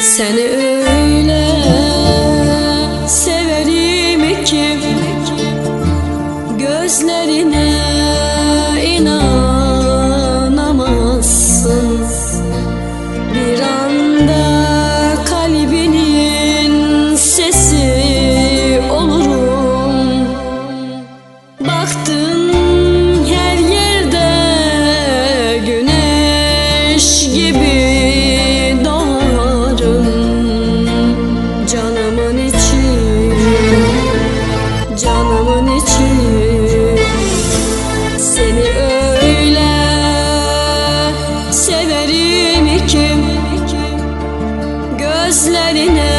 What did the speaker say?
Seni öyle Gibi doğarım canımın için, canımın için. Seni öyle severim kim? gözlerine